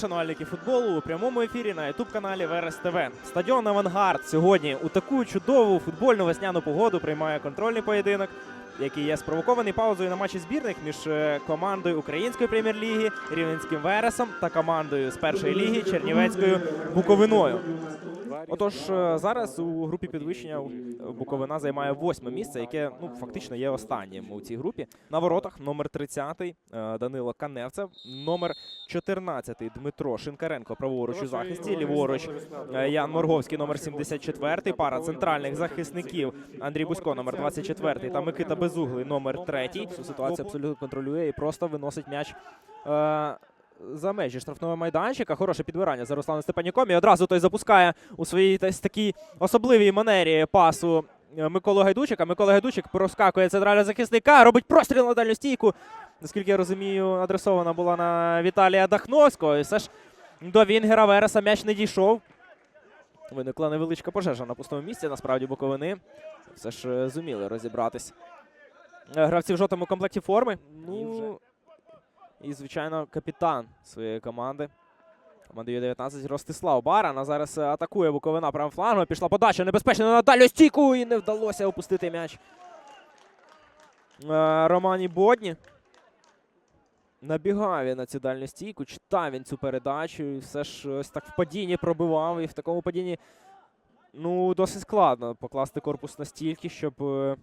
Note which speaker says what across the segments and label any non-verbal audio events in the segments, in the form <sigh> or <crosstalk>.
Speaker 1: шанувальники футболу у прямому ефірі на ютуб-каналі Верес ТВ. Стадіон Авангард сьогодні у таку чудову футбольну весняну погоду приймає контрольний поєдинок, який є спровокований паузою на матчі збірних між е, командою Української прем'єр-ліги Рівненським Вересом та командою з першої ліги Чернівецькою Буковиною. Отож, е, зараз у групі підвищення е, Буковина займає восьме місце, яке ну фактично є останнім у цій групі. На воротах номер 30 е, Данило Каневцев, номер 14 Дмитро Шинкаренко, праворуч у захисті, ліворуч Ян Морговський, номер 74 пара центральних захисників. Андрій Бусько, номер 24 та Микита Безуглий, номер 3 Цю ситуацію абсолютно контролює і просто виносить м'яч. За межі штрафного майданчика. Хороше підбирання за Русланом Степанюком. І одразу той запускає у своїй такій особливій манері пасу е, Миколу Гайдучика. Микола Гайдучик проскакує центрального захисника, робить простріл на дальню стійку. Наскільки я розумію, адресована була на Віталія Дахновського. І все ж до Вінгера Вереса м'яч не дійшов. Виникла невеличка пожежа на пустому місці. Насправді Буковини все ж е, зуміли розібратись. Е, Гравці в жовтому комплекті форми. Ну, і, звичайно, капітан своєї команди. Команди Ю-19 Ростислав Баран. А зараз е, атакує Буковина правим флангом. Пішла подача небезпечна на дальню стійку і не вдалося опустити м'яч. Е, Романі Бодні. Набігав на цю дальню стійку, читав він цю передачу і все ж ось так в падінні пробивав. І в такому падінні ну, досить складно покласти корпус настільки, щоб е,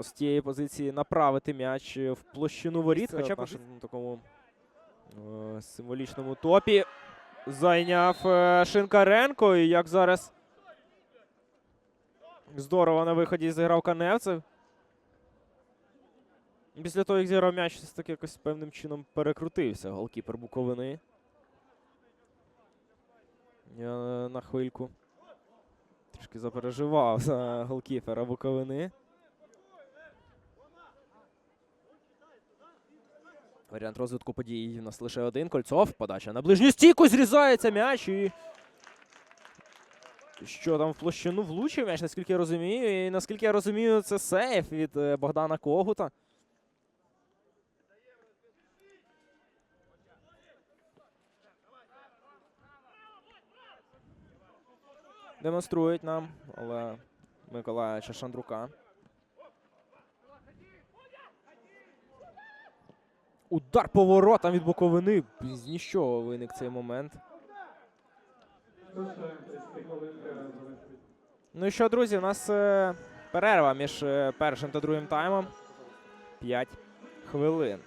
Speaker 1: з тієї позиції направити м'яч е, в площину воріт.
Speaker 2: Це
Speaker 1: Хоча б нашому такому е, символічному топі зайняв е, Шинкаренко. І як зараз здорово на виході зіграв Каневцев. Після того, як зіграв м'яч, все таки якось певним чином перекрутився голкіпер Буковини. Я е, на хвильку трішки запереживав за голкіпера Буковини. Варіант розвитку подій у нас лише один. Кольцов. Подача на ближню стійку. Зрізається м'яч і. Що там в площину влучив м'яч, наскільки я розумію. І наскільки я розумію, це сейф від е, Богдана Когута. Демонструють нам, але Миколая Чашандрука. Удар по воротам від боковини. З нічого виник цей момент. Ну і що, друзі, у нас е, перерва між е, першим та другим таймом. 5 хвилин.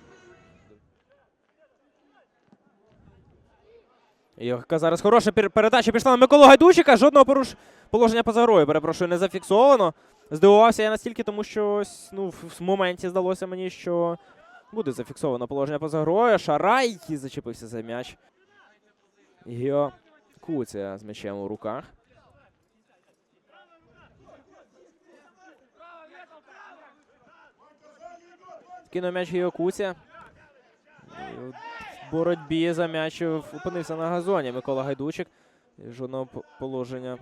Speaker 1: Яка зараз хороша передача пішла на Миколу Гайдучика. Жодного поруш... положення поза грою, перепрошую, не зафіксовано. Здивувався я настільки, тому що ну, в моменті здалося мені, що буде зафіксовано положення поза грою. Шарай зачепився за м'яч. Гео Куця з м'ячем у руках. Кинув м'яч Гео Куця. В боротьбі за м'яч опинився на газоні Микола Гайдучик. Жодного положення.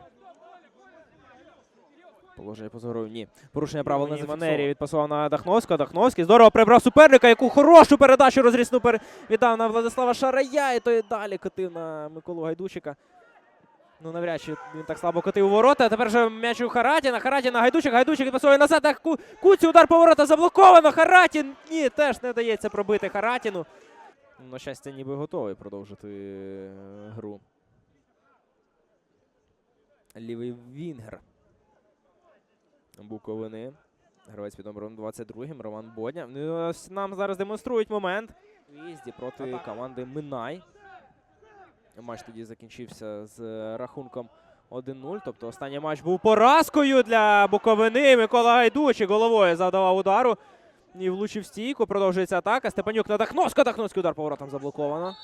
Speaker 1: Положення поза грою. Ні. Порушення правил на манері відпасував на Дахновського. Дахновський здорово прибрав суперника, яку хорошу передачу розрісну пер... віддав на Владислава Шарая. І той далі котив на Миколу Гайдучика. Ну, навряд чи він так слабо котив у ворота. А тепер же м'яч у Харатіна. Харатіна, Гайдучик, Гайдучик відпасує назад. Так, Ку... Куці, удар по ворота заблоковано. Харатін. Ні, теж не дається пробити Харатіну. На щастя, ніби готовий продовжити е, гру. Лівий Вінгер. Буковини. Гравець під номером 22 Роман Бодня. Ну, Нам зараз демонструють момент. У Виїзді проти команди Минай. Матч тоді закінчився з рахунком 1-0. Тобто останній матч був поразкою для Буковини. Микола Гайдучик головою завдавав удару. І влучив стійку. Продовжується атака. Степанюк на Дахновська. Дахновський удар поворотом заблоковано.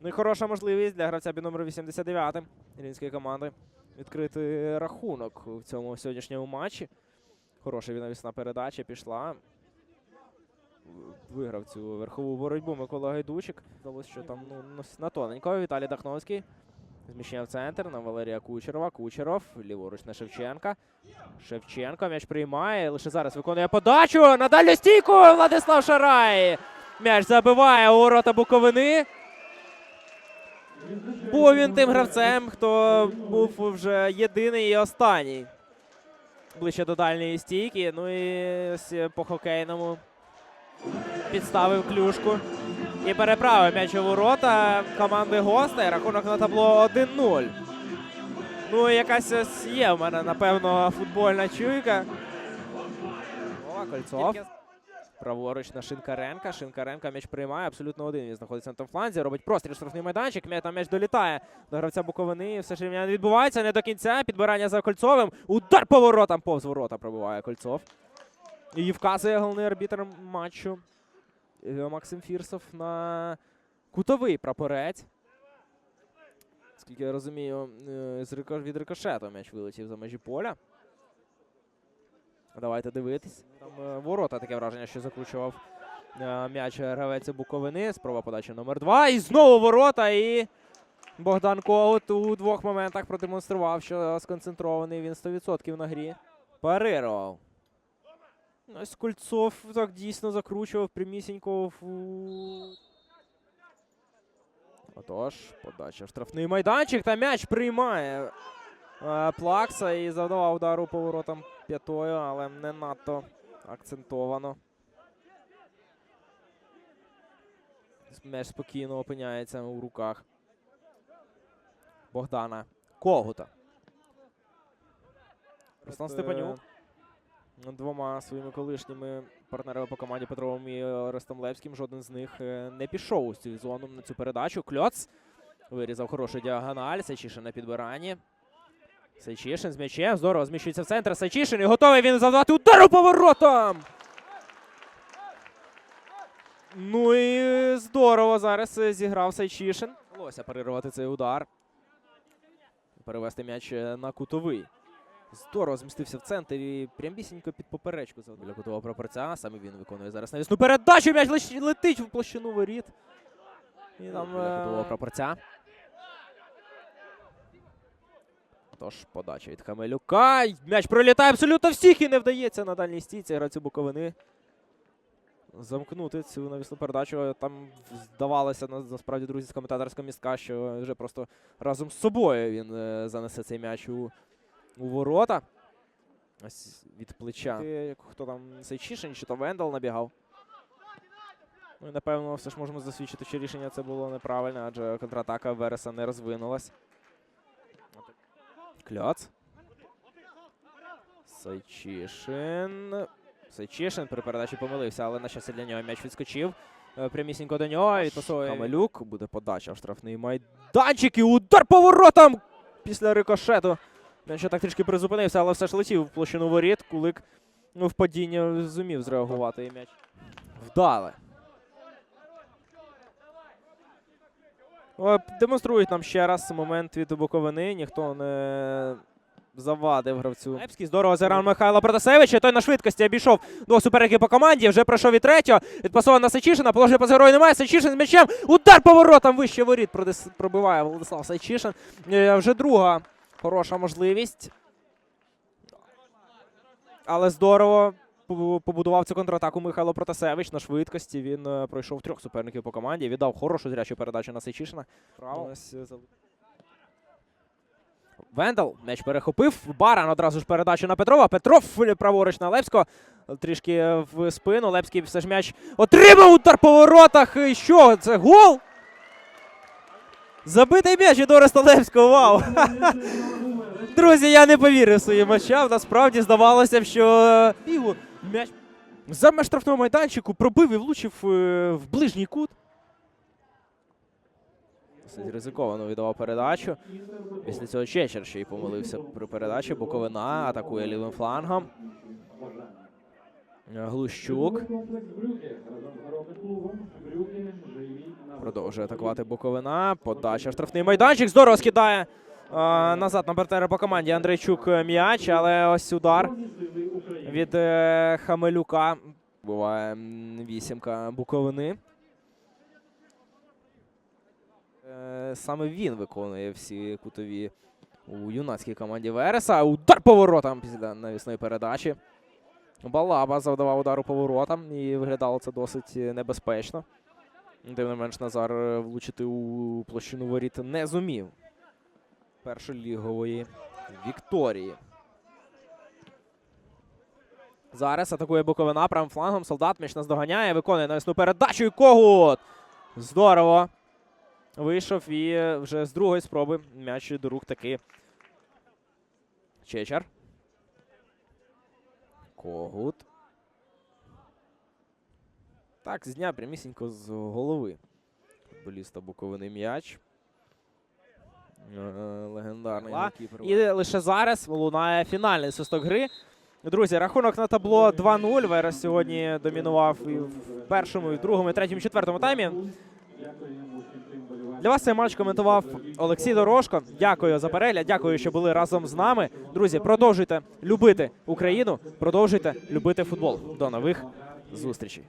Speaker 1: Ну і хороша можливість для гравця під номером 89 рівненської команди відкрити рахунок в цьому сьогоднішньому матчі. Хороша навісна передача пішла. Виграв цю верхову боротьбу Микола Гайдучик. Здалося, що там ну, на тоненько. Віталій Дахновський. Зміщення в центр на Валерія Кучерова. Кучеров. Ліворуч на Шевченка. Шевченко м'яч приймає. Лише зараз виконує подачу. На дальню стійку. Владислав Шарай. М'яч забиває у ворота Буковини. Був він тим гравцем, хто був вже єдиний і останній. Ближче до дальньої стійки. Ну і ось по хокейному підставив клюшку. І переправив м'яч у ворота команди гостей. Рахунок на табло 1-0. Ну, якась ось є в мене, напевно, футбольна чуйка. О, Кольцов. Праворуч на Шинкаренка. Шинкаренка м'яч приймає. Абсолютно один. Він знаходиться на тому фланзі. Робить простріл штрафний майданчик. М'я- м'яч долітає до гравця Буковини. Все ж не відбувається. Не до кінця. Підбирання за Кольцовим. Удар по воротам. Повз ворота пробиває Кольцов. І вказує головний арбітр матчу. е, Максим Фірсов на кутовий прапорець. Скільки я розумію, е, від рикошету м'яч вилетів за межі поля. Давайте дивитись. Там е, ворота таке враження, що закручував е, м'яч гравець Буковини. Спроба подачі номер два. І знову ворота. І Богдан Коут у двох моментах продемонстрував, що сконцентрований він 100% на грі. Парирував. Ось Кольцов так дійсно закручував прямісінько. Отож, подача в штрафний майданчик та м'яч приймає Плакса і завдавав удару поворотом п'ятою, але не надто акцентовано. М'яч спокійно опиняється у руках Богдана Когута. Руслан Степанюк двома своїми колишніми партнерами по команді Петровим і Орестом Левським. Жоден з них е, не пішов у цю зону на цю передачу. Кльоц вирізав хорошу діагональ. Сейчишин на підбиранні. Сейчишин з м'ячем. Здорово зміщується в центр. Сейчишин і готовий він завдати удару поворотом. Ну і здорово зараз е, зіграв Сайчишин. Вдалося парирувати цей удар. Перевести м'яч е, на кутовий. Здорово змістився в центр і прямісінько під поперечку для кутового прапорця. Саме він виконує зараз навісну передачу. М'яч летить в площину воріт. І там для кутового прапорця. Тож подача від Хамелюка. М'яч пролітає абсолютно всіх і не вдається на дальній стійці гравцю Буковини. Замкнути цю навісну передачу. Там здавалося на- насправді друзі з коментаторського містка, що вже просто разом з собою він е, занесе цей м'яч у, у ворота. Ось від плеча. Хто там Сейчишин, чи то Вендел набігав. Ну і напевно, все ж можемо засвідчити, що рішення це було неправильне, адже контратака Вереса не розвинулась. Кльоц. Сайчишин. Сайчишин при передачі помилився, але на щастя для нього м'яч відскочив. Е, Прямісінько до нього. Відпасовує Камелюк. Буде подача в штрафний майданчик. І удар поворотом після рикошету. Він ще так трішки призупинився, але все ж летів в площину воріт. Кулик ну, в падіння зумів зреагувати і м'яч. Вдале. Демонструють нам ще раз момент від Буковини. Ніхто не завадив гравцю. Лепський здорово зіграв Михайло Протасевич. і Той на швидкості обійшов двох суперників по команді. Вже пройшов від третього. Відпасовано на Сайчишина. Положення по герою немає. Сайчишин з м'ячем. Удар поворотом вище воріт пробиває Владислав Сайчишин. Е, Вже друга хороша можливість. Але здорово побудував цю контратаку Михайло Протасевич на швидкості. Він е, пройшов трьох суперників по команді. Віддав хорошу зрячу передачу на Сейчишина. Право. Вендел м'яч перехопив. Баран одразу ж передачу на Петрова. Петров праворуч на Лепського. Трішки в спину. Лепський все ж м'яч отримав удар по воротах. І що? Це гол? Забитий м'яч від Ореста Лепського. Вау! <laughs> Друзі, я не повірив своїм очам. Насправді здавалося б, що е, бігу м'яч за меж штрафного майданчику пробив і влучив е, в ближній кут. Досить ризиковано віддавав передачу. Після цього Чечер ще й помилився при передачі. Буковина атакує лівим флангом. Глущук продовжує атакувати Буковина. Подача штрафний майданчик. Здорово скидає е, назад на партнера по команді Андрейчук е, м'яч, але ось удар від е, Хамелюка. Буває вісімка Буковини. Е, Саме він виконує всі кутові у юнацькій команді Вереса. Удар поворотом після навісної передачі. Балаба завдавав удару поворотом і виглядало це досить небезпечно. Тим не менш, Назар е, влучити у площину воріт не зумів. Першолігової Вікторії. Зараз атакує Буковина правим флангом. Солдат м'яч наздоганяє, виконує навісну передачу і Когут. Здорово. Вийшов і вже з другої спроби м'яч до рук таки. Чечар. Когут. Так, зняв прямісінько з голови. Футболіста Буковини м'яч. Е, Легендарний І лише зараз лунає фінальний свисток гри. Друзі, рахунок на табло 2-0. Верес сьогодні домінував і в першому, і в другому, і в третьому, і четвертому таймі. Для вас цей матч коментував Олексій Дорожко. Дякую за перегляд. Дякую, що були разом з нами. Друзі, продовжуйте любити Україну, продовжуйте любити футбол. До нових зустрічей.